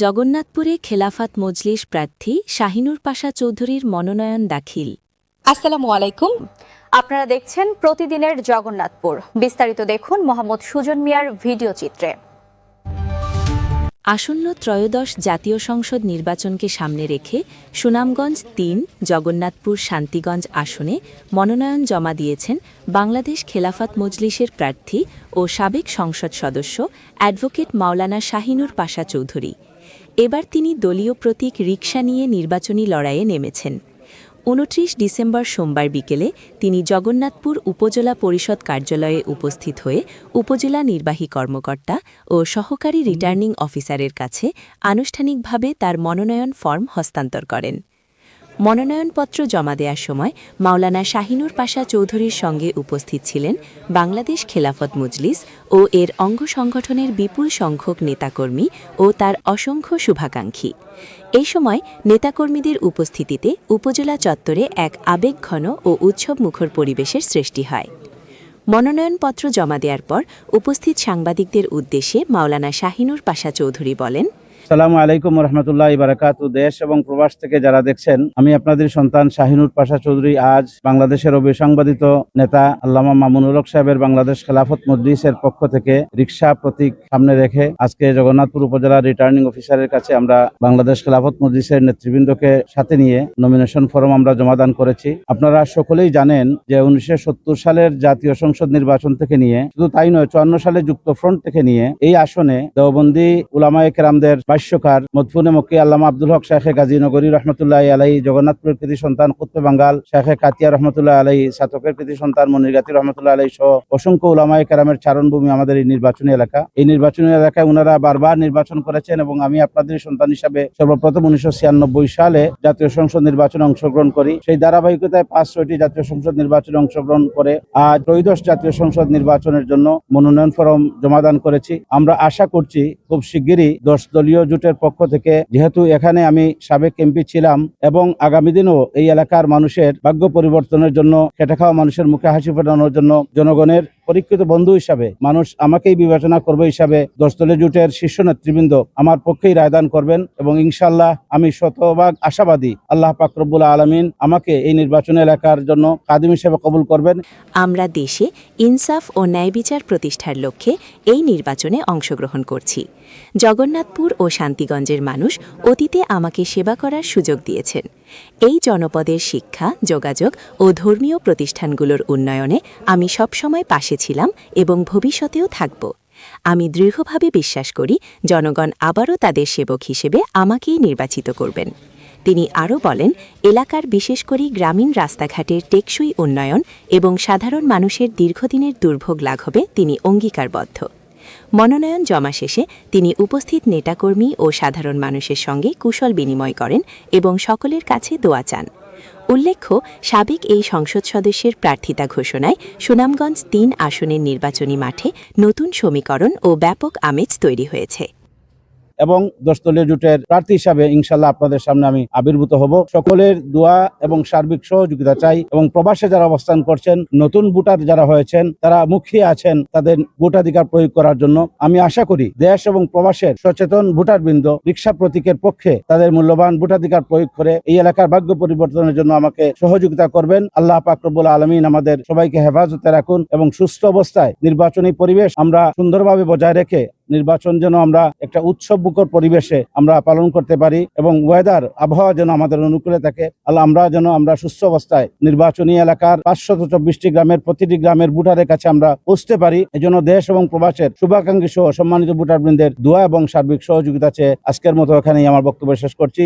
জগন্নাথপুরে খেলাফাত মজলিস প্রার্থী শাহিনুর পাশা চৌধুরীর মনোনয়ন দাখিল। আসসালামু আলাইকুম। আপনারা দেখছেন প্রতিদিনের জগন্নাথপুর। বিস্তারিত দেখুন মোহাম্মদ সুজন মিয়ার ভিডিও চিত্রে। আসন্ন ত্রয়োদশ জাতীয় সংসদ নির্বাচনকে সামনে রেখে সুনামগঞ্জ তিন জগন্নাথপুর শান্তিগঞ্জ আসনে মনোনয়ন জমা দিয়েছেন বাংলাদেশ খেলাফাত মজলিসের প্রার্থী ও সাবেক সংসদ সদস্য অ্যাডভোকেট মাওলানা শাহিনুর পাশা চৌধুরী। এবার তিনি দলীয় প্রতীক রিকশা নিয়ে নির্বাচনী লড়াইয়ে নেমেছেন। উনত্রিশ ডিসেম্বর সোমবার বিকেলে তিনি জগন্নাথপুর উপজেলা পরিষদ কার্যালয়ে উপস্থিত হয়ে উপজেলা নির্বাহী কর্মকর্তা ও সহকারী রিটার্নিং অফিসারের কাছে আনুষ্ঠানিকভাবে তার মনোনয়ন ফর্ম হস্তান্তর করেন। মনোনয়নপত্র জমা দেওয়ার সময় মাওলানা শাহিনুর পাশা চৌধুরীর সঙ্গে উপস্থিত ছিলেন বাংলাদেশ খেলাফত মজলিস ও এর অঙ্গ সংগঠনের বিপুল সংখ্যক নেতাকর্মী ও তার অসংখ্য শুভাকাঙ্ক্ষী। এই সময় নেতাকর্মীদের উপস্থিতিতে উপজেলা চত্বরে এক আবেগঘন ও উৎসবমুখর পরিবেশের সৃষ্টি হয়। মনোনয়নপত্র জমা দেওয়ার পর উপস্থিত সাংবাদিকদের উদ্দেশ্যে মাওলানা শাহিনুর পাশা চৌধুরী বলেন সালামু আলাইকুম রহমতুল্লাহ বারাকাত। দেশ এবং প্রবাস থেকে যারা দেখছেন, আমি আপনাদের সন্তান শাহিনুর পাশা চৌধুরী, আজ বাংলাদেশের অবিসংবাদিত নেতা আল্লামা মামুনুল হক সাহেবের বাংলাদেশ খেলাফত মজলিসের পক্ষ থেকে রিক্সা প্রতীক সামনে রেখে আজকে জগন্নাথপুর উপজেলা রিটার্নিং অফিসারের কাছে আমরা বাংলাদেশ খেলাফত মজলিসের নেতৃবৃন্দকে সাথে নিয়ে নমিনেশন ফর্ম আমরা জমাদান করেছি। আপনারা সকলেই জানেন যে উনিশশো সত্তর সালের জাতীয় সংসদ নির্বাচন থেকে নিয়ে, শুধু তাই নয়, চুয়ান্ন সালে যুক্ত ফ্রন্ট থেকে নিয়ে এই আসনে দেওবন্দি উলামায়ে কেরামদের ভাষ্যকার মদফুনে মক্কি আল্লামা আব্দুল হক শেখে গাজী নগরী রহমতুল্লাহ আলাই জগন্নাথপুরের কৃতি সন্তান কুত্তে বাঙ্গাল, শেখে কাতিয়া রহমতুল্লাহ আলাই সাতকের কৃতি সন্তান মনিরগাতি রহমতুল্লাহ আলাই সহ অসংখ্য উলামায়ে কেরামের চারণভূমি আমাদের এই নির্বাচনী এলাকা। এই নির্বাচনী এলাকায় ওনারা বারবার নির্বাচন করেছেন এবং আমি আপনাদের সন্তান হিসাবে সর্বপ্রথম উনিশশো ছিয়ানব্বই সালে জাতীয় সংসদ নির্বাচনে অংশগ্রহণ করি। সেই ধারাবাহিকতায় পাঁচ ছয়টি জাতীয় সংসদ নির্বাচনে অংশগ্রহণ করে আজ ত্রয়োদশ জাতীয় সংসদ নির্বাচনের জন্য মনোনয়ন ফরম জমাদান করেছি। আমরা আশা করছি খুব শিগগিরই দশ দলীয় জোটের পক্ষ থেকে, যেহেতু এখানে আমি সাবেক এমপি ছিলাম এবং আগামী দিনও এই এলাকার মানুষের ভাগ্য পরিবর্তনের জন্য, খেটে খাওয়া মানুষের মুখে হাসি ফোটানোর জন্য জনগণের পরীক্ষিত বন্ধু হিসাবে, মানুষ আমাকেই বিবেচনা করবে হিসাবে দশদলীয় জোটের শীর্ষ নেতৃবৃন্দ আমার পক্ষেই রায়দান করবেন এবং ইনশাল্লাহ আমি শতভাগ আশাবাদী আল্লাহ পাকরবুল আলমিন আমাকে এই নির্বাচন এলাকার জন্য কাদিম হিসেবে কবুল করবেন। আমরা দেশে ইনসাফ ও ন্যায় বিচার প্রতিষ্ঠার লক্ষ্যে এই নির্বাচনে অংশগ্রহণ করছি। জগন্নাথপুর ও শান্তিগঞ্জের মানুষ অতীতে আমাকে সেবা করার সুযোগ দিয়েছেন। এই জনপদের শিক্ষা, যোগাযোগ ও ধর্মীয় প্রতিষ্ঠানগুলোর উন্নয়নে আমি সবসময় পাশে ছিলাম এবং ভবিষ্যতেও থাকব। আমি দৃঢ়ভাবে বিশ্বাস করি, জনগণ আবারও তাদের সেবক হিসেবে আমাকেই নির্বাচিত করবেন। তিনি আরও বলেন, এলাকার বিশেষ করে গ্রামীণ রাস্তাঘাটের টেকসই উন্নয়ন এবং সাধারণ মানুষের দীর্ঘদিনের দুর্ভোগ লাঘবে তিনি অঙ্গীকারবদ্ধ। মনোনয়ন জমা শেষে তিনি উপস্থিত নেতাকর্মী ও সাধারণ মানুষের সঙ্গে কুশল বিনিময় করেন এবং সকলের কাছে দোয়া চান। উল্লেখ্য, সাবেক এই সংসদ সদস্যের প্রার্থিতা ঘোষণায় সুনামগঞ্জ তিন আসনের নির্বাচনী মাঠে নতুন সমীকরণ ও ব্যাপক আমেজ তৈরি হয়েছে। এবং দশদলীয় জোটের প্রার্থী হিসাবে ইনশাল্লাহ আপনাদের সামনে আমি আবির্ভূত হব। সকলের দোয়া এবং সার্বিক সহযোগিতা চাই এবং প্রবাসে যারা অবস্থান করছেন, নতুন ভোটার যারা হয়েছেন, তারা মুখিয়ে আছেন তাদের ভোটাধিকার প্রয়োগ করার জন্য। আমি আশা করি দেশ এবং প্রবাসের সচেতন ভোটারবৃন্দ রিক্সা প্রতীকের পক্ষে তাদের মূল্যবান ভোটাধিকার প্রয়োগ করে এই এলাকার ভাগ্য পরিবর্তনের জন্য আমাকে সহযোগিতা করবেন। আল্লাহ পাকরবুল আলমিন আমাদের সবাইকে হেফাজতে রাখুন এবং সুস্থ অবস্থায় নির্বাচনী পরিবেশ আমরা সুন্দরভাবে বজায় রেখে নির্বাচন যেন আমরা একটা উৎসব বুকর পরিবেশে আমরা পালন করতে পারি এবং ওয়েদার আবহাওয়া যেন আমাদের অনুকূলে থাকে। আল্লাহ, আমরা যেন আমরা সুস্থ অবস্থায় নির্বাচনী এলাকার পাঁচশত চব্বিশটি গ্রামের প্রতিটি গ্রামের ভোটারের কাছে আমরা পৌঁছতে পারি। এজন্য দেশ এবং প্রবাসের শুভাকাঙ্ক্ষী সহ সম্মানিত ভোটারবৃন্দের দোয়া এবং সার্বিক সহযোগিতা আছে আজকের মতো এখানেই আমার বক্তব্য শেষ করছি।